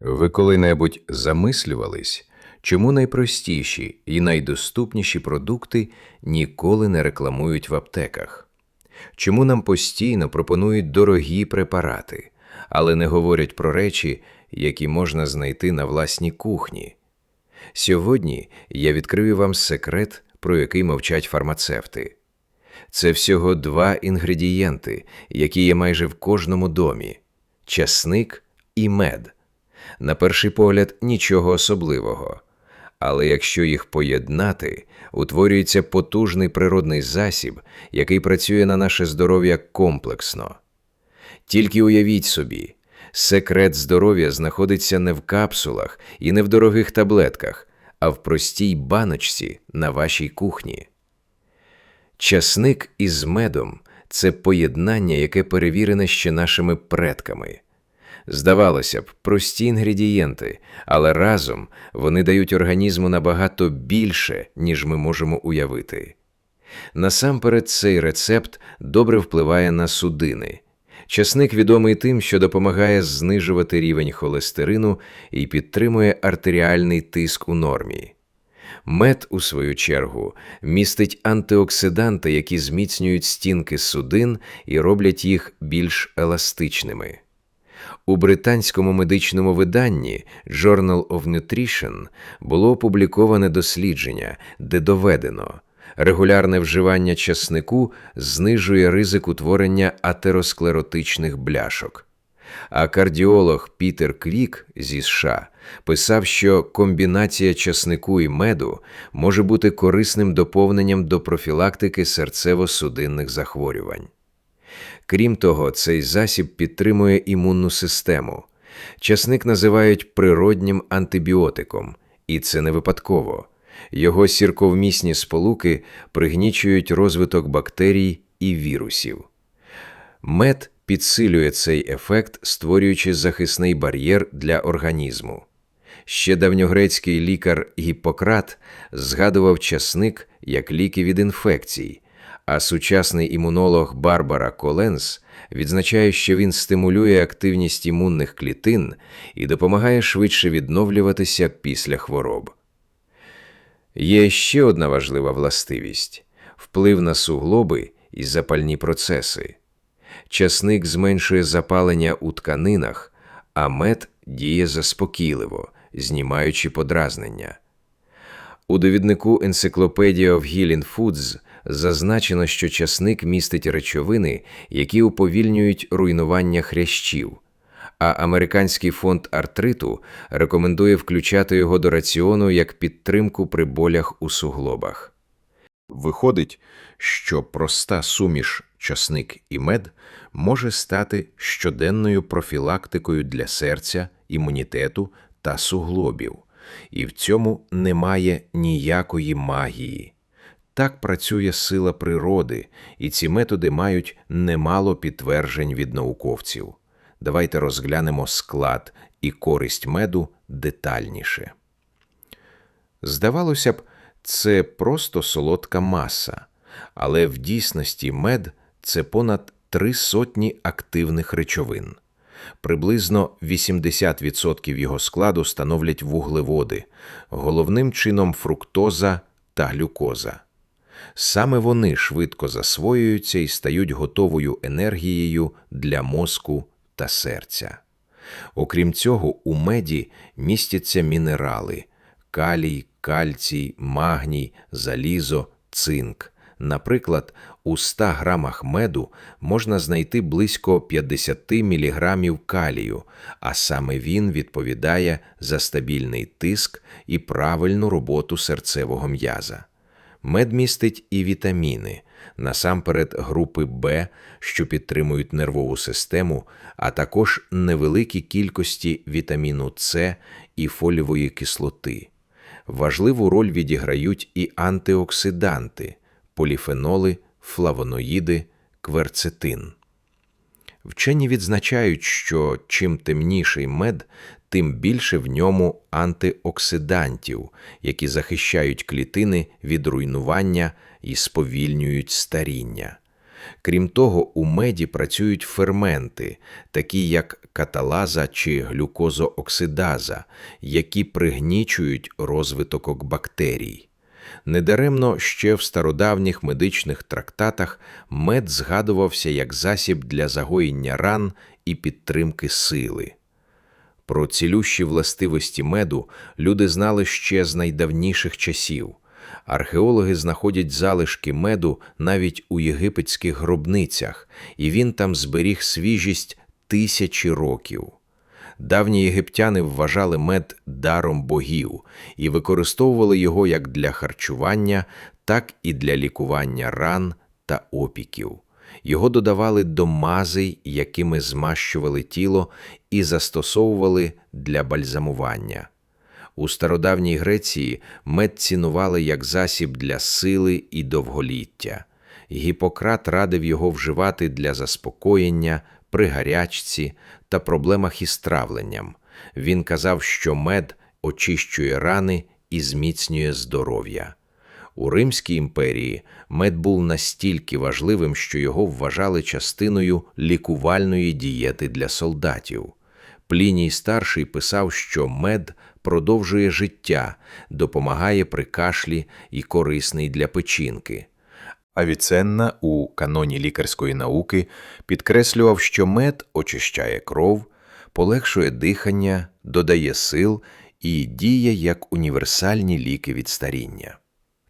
Ви коли-небудь замислювались, чому найпростіші і найдоступніші продукти ніколи не рекламують в аптеках? Чому нам постійно пропонують дорогі препарати, але не говорять про речі, які можна знайти на власній кухні? Сьогодні я відкрию вам секрет, про який мовчать фармацевти. Це всього два інгредієнти, які є майже в кожному домі: часник і мед. На перший погляд, нічого особливого. Але якщо їх поєднати, утворюється потужний природний засіб, який працює на наше здоров'я комплексно. Тільки уявіть собі, секрет здоров'я знаходиться не в капсулах і не в дорогих таблетках, а в простій баночці на вашій кухні. Часник із медом це поєднання, яке перевірене ще нашими предками. Здавалося б, прості інгредієнти, але разом вони дають організму набагато більше, ніж ми можемо уявити. Насамперед, цей рецепт добре впливає на судини. Часник відомий тим, що допомагає знижувати рівень холестерину і підтримує артеріальний тиск у нормі. Мед, у свою чергу, містить антиоксиданти, які зміцнюють стінки судин і роблять їх більш еластичними. У британському медичному виданні Journal of Nutrition було опубліковане дослідження, де доведено, регулярне вживання часнику знижує ризик утворення атеросклеротичних бляшок. А кардіолог Пітер Квік зі США писав, що комбінація часнику і меду може бути корисним доповненням до профілактики серцево-судинних захворювань. Крім того, цей засіб підтримує імунну систему. Часник називають природнім антибіотиком, і це не випадково. Його сірковмісні сполуки пригнічують розвиток бактерій і вірусів. Мед підсилює цей ефект, створюючи захисний бар'єр для організму. Ще давньогрецький лікар Гіппократ згадував часник як ліки від інфекцій, а сучасний імунолог Барбара Коленс відзначає, що він стимулює активність імунних клітин і допомагає швидше відновлюватися після хвороб. Є ще одна важлива властивість вплив на суглоби і запальні процеси. Часник зменшує запалення у тканинах, а мед діє заспокійливо, знімаючи подразнення. У довіднику Encyclopedia of Healing Foods зазначено, що часник містить речовини, які уповільнюють руйнування хрящів, а Американський фонд артриту рекомендує включати його до раціону як підтримку при болях у суглобах. Виходить, що проста суміш часник і мед може стати щоденною профілактикою для серця, імунітету та суглобів, і в цьому немає ніякої магії. Так працює сила природи, і ці методи мають немало підтверджень від науковців. Давайте розглянемо склад і користь меду детальніше. Здавалося б, це просто солодка маса, але в дійсності мед це понад три сотні активних речовин. Приблизно 80% його складу становлять вуглеводи, головним чином фруктоза та глюкоза. Саме вони швидко засвоюються і стають готовою енергією для мозку та серця. Окрім цього, у меді містяться мінерали калій, кальцій, магній, залізо, цинк. Наприклад, у 100 грамах меду можна знайти близько 50 мг калію, а саме він відповідає за стабільний тиск і правильну роботу серцевого м'яза. Мед містить і вітаміни, насамперед групи Б, що підтримують нервову систему, а також невеликі кількості вітаміну С і фолієвої кислоти. Важливу роль відіграють і антиоксиданти, поліфеноли, флавоноїди, кверцетин. Вчені відзначають, що чим темніший мед, тим більше в ньому антиоксидантів, які захищають клітини від руйнування і сповільнюють старіння. Крім того, у меді працюють ферменти, такі як каталаза чи глюкозооксидаза, які пригнічують розвиток бактерій. Недаремно ще в стародавніх медичних трактатах мед згадувався як засіб для загоєння ран і підтримки сили. Про цілющі властивості меду люди знали ще з найдавніших часів. Археологи знаходять залишки меду навіть у єгипетських гробницях, і він там зберіг свіжість тисячі років. Давні єгиптяни вважали мед даром богів і використовували його як для харчування, так і для лікування ран та опіків. Його додавали до мазей, якими змащували тіло, і застосовували для бальзамування. У стародавній Греції мед цінували як засіб для сили і довголіття. Гіппократ радив його вживати для заспокоєння, при гарячці та проблемах із травленням. Він казав, що мед очищує рани і зміцнює здоров'я. У Римській імперії мед був настільки важливим, що його вважали частиною лікувальної дієти для солдатів. Пліній старший писав, що мед продовжує життя, допомагає при кашлі і корисний для печінки. Авіценна у каноні лікарської науки підкреслював, що мед очищає кров, полегшує дихання, додає сил і діє як універсальні ліки від старіння.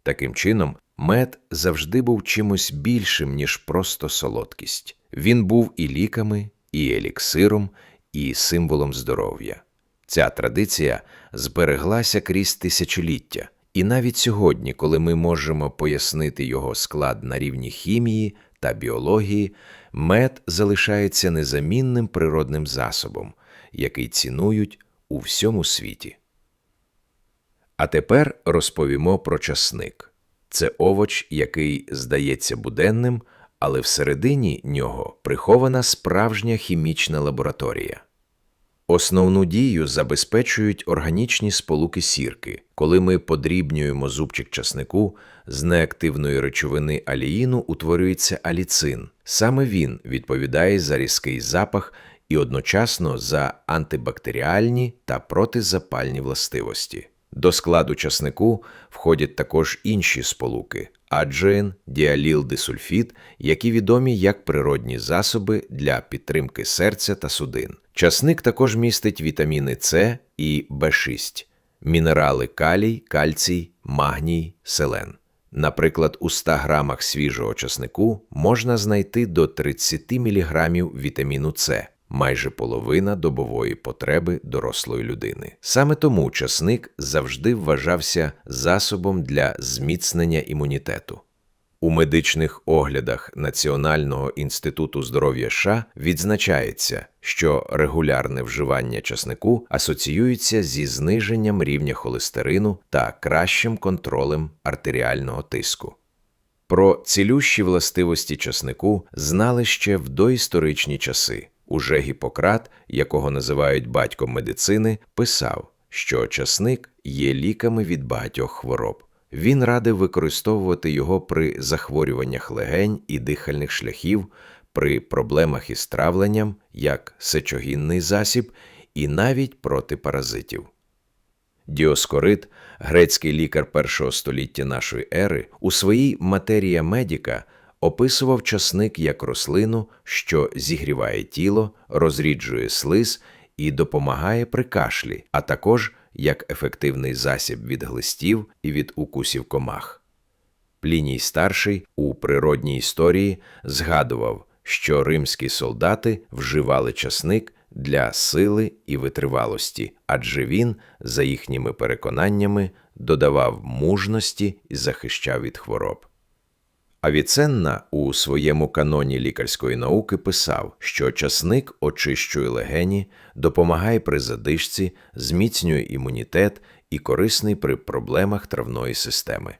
Таким чином, мед завжди був чимось більшим, ніж просто солодкість. Він був і ліками, і еліксиром, і символом здоров'я. Ця традиція збереглася крізь тисячоліття. І навіть сьогодні, коли ми можемо пояснити його склад на рівні хімії та біології, мед залишається незамінним природним засобом, який цінують у всьому світі. А тепер розповімо про часник. Це овоч, який здається буденним, але всередині нього прихована справжня хімічна лабораторія. Основну дію забезпечують органічні сполуки сірки. Коли ми подрібнюємо зубчик часнику, з неактивної речовини аліїну утворюється аліцин. Саме він відповідає за різкий запах і одночасно за антибактеріальні та протизапальні властивості. До складу часнику входять також інші сполуки аджин, діалілдисульфід, які відомі як природні засоби для підтримки серця та судин. Часник також містить вітаміни С і В6, мінерали калій, кальцій, магній, селен. Наприклад, у 100 грамах свіжого часнику можна знайти до 30 мг вітаміну С, майже половина добової потреби дорослої людини. Саме тому часник завжди вважався засобом для зміцнення імунітету. У медичних оглядах Національного інституту здоров'я США відзначається, що регулярне вживання часнику асоціюється зі зниженням рівня холестерину та кращим контролем артеріального тиску. Про цілющі властивості часнику знали ще в доісторичні часи. Уже Гіппократ, якого називають батьком медицини, писав, що часник є ліками від багатьох хвороб. Він радив використовувати його при захворюваннях легень і дихальних шляхів, при проблемах із травленням, як сечогінний засіб, і навіть проти паразитів. Діоскорид, грецький лікар першого століття нашої ери, у своїй матерія медіка описував часник як рослину, що зігріває тіло, розріджує слиз і допомагає при кашлі, а також як ефективний засіб від глистів і від укусів комах. Пліній старший у природній історії згадував, що римські солдати вживали часник для сили і витривалості, адже він, за їхніми переконаннями, додавав мужності і захищав від хвороб. Авіценна у своєму каноні лікарської науки писав, що часник очищує легені, допомагає при задишці, зміцнює імунітет і корисний при проблемах травної системи.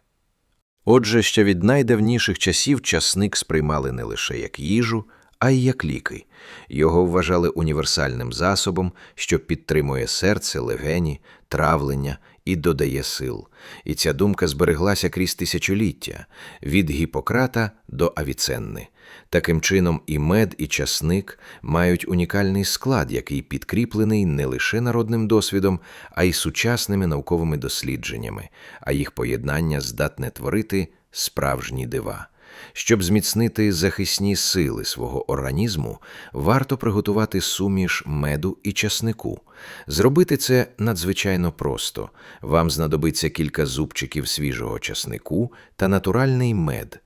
Отже, ще від найдавніших часів часник сприймали не лише як їжу, а й як ліки. Його вважали універсальним засобом, що підтримує серце, легені, травлення і додає сил. І ця думка збереглася крізь тисячоліття від Гіппократа до Авіценни. Таким чином, і мед, і часник мають унікальний склад, який підкріплений не лише народним досвідом, а й сучасними науковими дослідженнями, а їх поєднання здатне творити справжні дива. Щоб зміцнити захисні сили свого організму, варто приготувати суміш меду і часнику. Зробити це надзвичайно просто. Вам знадобиться кілька зубчиків свіжого часнику та натуральний мед.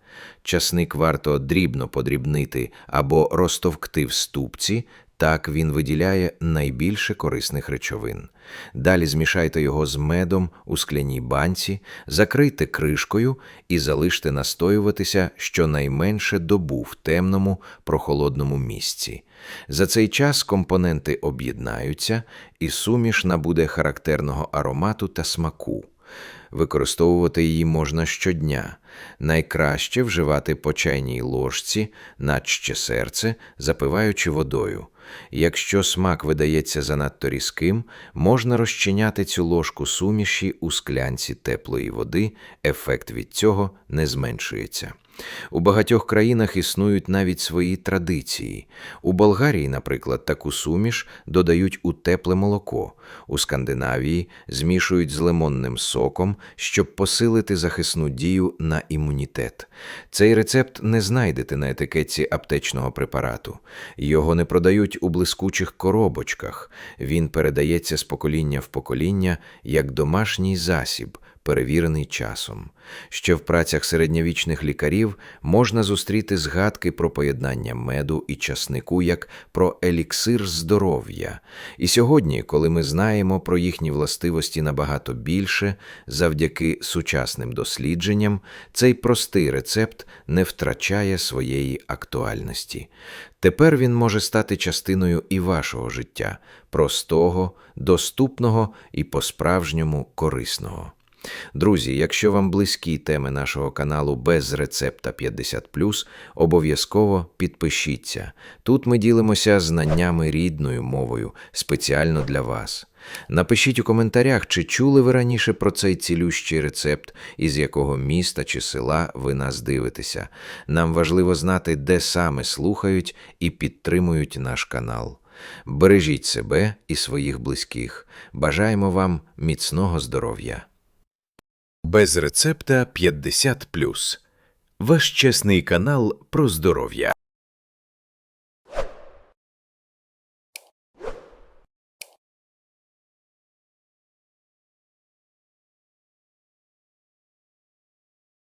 Часник варто дрібно подрібнити або розтовкти в ступці, так він виділяє найбільше корисних речовин. Далі змішайте його з медом у скляній банці, закрийте кришкою і залиште настоюватися щонайменше добу в темному прохолодному місці. За цей час компоненти об'єднаються, і суміш набуде характерного аромату та смаку. Використовувати її можна щодня. Найкраще вживати по чайній ложці, наче серце, запиваючи водою. Якщо смак видається занадто різким, можна розчиняти цю ложку суміші у склянці теплої води, ефект від цього не зменшується. У багатьох країнах існують навіть свої традиції. У Болгарії, наприклад, таку суміш додають у тепле молоко. У Скандинавії змішують з лимонним соком, щоб посилити захисну дію на імунітет. Цей рецепт не знайдете на етикетці аптечного препарату. Його не продають у блискучих коробочках. Він передається з покоління в покоління як домашній засіб перевірений часом. Ще в працях середньовічних лікарів можна зустріти згадки про поєднання меду і часнику як про еліксир здоров'я. І сьогодні, коли ми знаємо про їхні властивості набагато більше, завдяки сучасним дослідженням, цей простий рецепт не втрачає своєї актуальності. Тепер він може стати частиною і вашого життя, простого, доступного і по-справжньому корисного. Друзі, якщо вам близькі теми нашого каналу без рецепта 50+, обов'язково підпишіться. Тут ми ділимося знаннями рідною мовою спеціально для вас. Напишіть у коментарях, чи чули ви раніше про цей цілющий рецепт, із якого міста чи села ви нас дивитеся. Нам важливо знати, де саме слухають і підтримують наш канал. Бережіть себе і своїх близьких. Бажаємо вам міцного здоров'я! Без рецепта 50+. Ваш чесний канал про здоров'я.